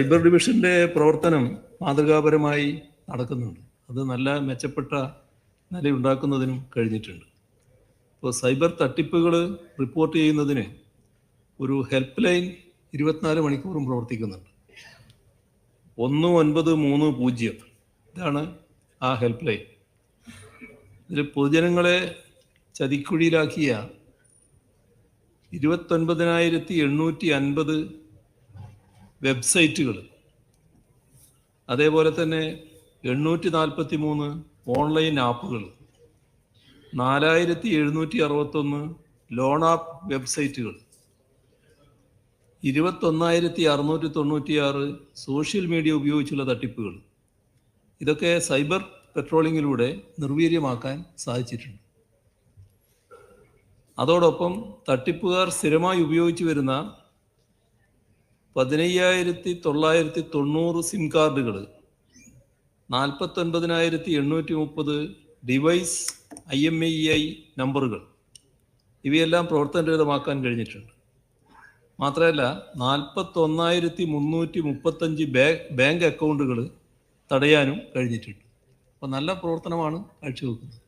Cyber ഡിവിഷന്റെ പ്രവർത്തനം മാതൃകാപരമായി നടക്കുന്നുണ്ട്. അത് നല്ല മെച്ചപ്പെട്ട നിലയുണ്ടാക്കുന്നതിനും കഴിഞ്ഞിട്ടുണ്ട്. ഇപ്പോൾ സൈബർ തട്ടിപ്പുകൾ റിപ്പോർട്ട് ചെയ്യുന്നതിന് ഒരു ഹെൽപ്പ് ലൈൻ ഇരുപത്തിനാല് മണിക്കൂറും പ്രവർത്തിക്കുന്നുണ്ട്. ഒന്ന് ഒൻപത് മൂന്ന് പൂജ്യം. ഇതാണ് ആ ഹെൽപ്പ് ലൈൻ ഇതിൽ പൊതുജനങ്ങളെ ചതിക്കുഴിയിലാക്കിയ ഇരുപത്തൊൻപതിനായിരത്തി എണ്ണൂറ്റി അൻപത് വെബ്സൈറ്റുകൾ. അതേപോലെ തന്നെ എണ്ണൂറ്റി നാൽപ്പത്തി മൂന്ന് ഓൺലൈൻ ആപ്പുകൾ. നാലായിരത്തി എഴുന്നൂറ്റി അറുപത്തൊന്ന് ലോൺ ആപ്പ് വെബ്സൈറ്റുകൾ. ഇരുപത്തൊന്നായിരത്തി അറുന്നൂറ്റി തൊണ്ണൂറ്റിയാറ് സോഷ്യൽ മീഡിയ ഉപയോഗിച്ചുള്ള തട്ടിപ്പുകൾ. ഇതൊക്കെ സൈബർ പെട്രോളിങ്ങിലൂടെ നിർവീര്യമാക്കാൻ സാധിച്ചിട്ടുണ്ട്. അതോടൊപ്പം തട്ടിപ്പുകാർ സ്ഥിരമായി ഉപയോഗിച്ചു വരുന്ന പതിനയ്യായിരത്തി തൊള്ളായിരത്തി തൊണ്ണൂറ് സിം കാർഡുകൾ നാൽപ്പത്തൊൻപതിനായിരത്തി എണ്ണൂറ്റി മുപ്പത് device I M E I നമ്പറുകൾ. ഇവയെല്ലാം പ്രവർത്തനരഹിതമാക്കാൻ കഴിഞ്ഞിട്ടുണ്ട്. മാത്രമല്ല നാൽപ്പത്തൊന്നായിരത്തി മുന്നൂറ്റി മുപ്പത്തഞ്ച് ബാങ്ക് അക്കൗണ്ടുകൾ തടയാനും കഴിഞ്ഞിട്ടുണ്ട്. അപ്പോൾ നല്ല പ്രവർത്തനമാണ് കാഴ്ചവെക്കുന്നത്.